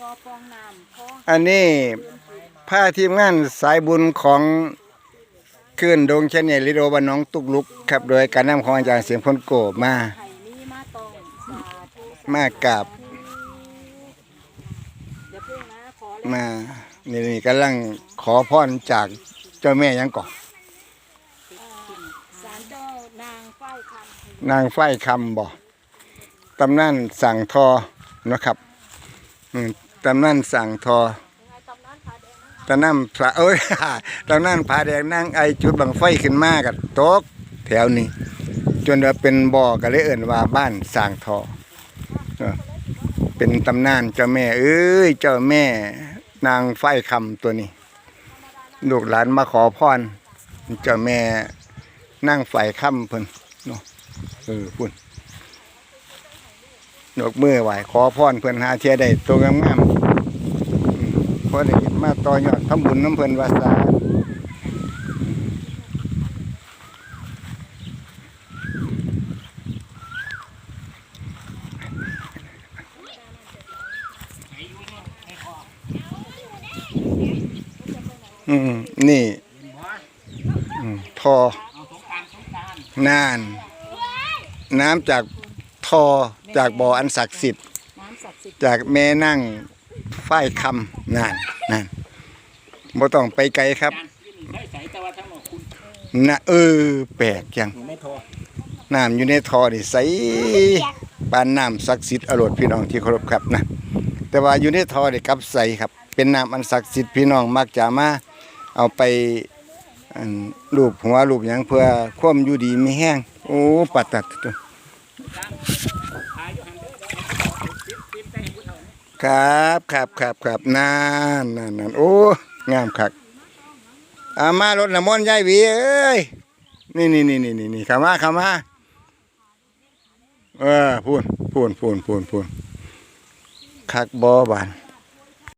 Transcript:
จอปองน้ำของอันนี้ผ้าทีมงานสายบุญของขึ้นดงเชนเนลิโดบ้านน้องตุกลุกครับโดยการนำของอาจารย์เสียงพลโกมา ไข่นี้มาตองสาธุมากราบเดี๋ยวพิ่งนะขอมานี่นี่กำลังขอพรจากเจ้าแม่หยังก่อนสารเจ้านางเฝ้าคำนางไฟคำบ่ตำนานสั่งทอนะครับอืม ตำนานสั่งทอตะน้ำพระเอ้ยตะน้ำผาแดงนั่งไอจุดบังไฟขึ้นมากับตกแถวนี้ จนว่าเป็นบ่อก็เลยเอิ่นว่าบ้านสร้างทอเออเป็นตำนานเจ้าแม่ เอ้ยเจ้าแม่ นางไฟคำตัวนี้ลูกหลานมาขอพรเจ้าแม่นั่งไฟคำเพิ่นเนาะเออพุ่น ดอกมือไหวขอพรเพิ่อนหาเทียได้ตัวงามๆพอได้มาต่อยอดทำบุญน้ำเพลินวาสาอืมนี่ทอนาน น้ำจากทอ จากบ่ออันศักดิ์สิทธิ์น้ำศักดิ์สิทธิ์จากแม่นั่งฝ้ายคำนั่นนั่นบ่ต้องไปไกลครับใช้ใส่แต่ว่าทั้งหมดคุณนะเออ แปลกจัง อยู่ไม่โทรน้ำอยู่ในท่อนี่ใสปานน้ำศักดิ์สิทธิ์อรดพี่น้องที่เคารพครับนะแต่ว่าอยู่ในท่อนี่กลับใสครับ เป็นน้ำอันศักดิ์สิทธิ์พี่น้องมักจะมาเอาไปอันรูปหัวรูปหยังเพื่อความอยู่ดีมีแห้งโอ้ปัดตัดตัว ครับครับครับครับนานนานนานโอ้งามคักอามารถน้ำมนต์ยายวีเอ้ยนี่นี่นี่นี่นี่นี่ขามาขามาเออพูนพูนพูนพูนพูนคักบอบาน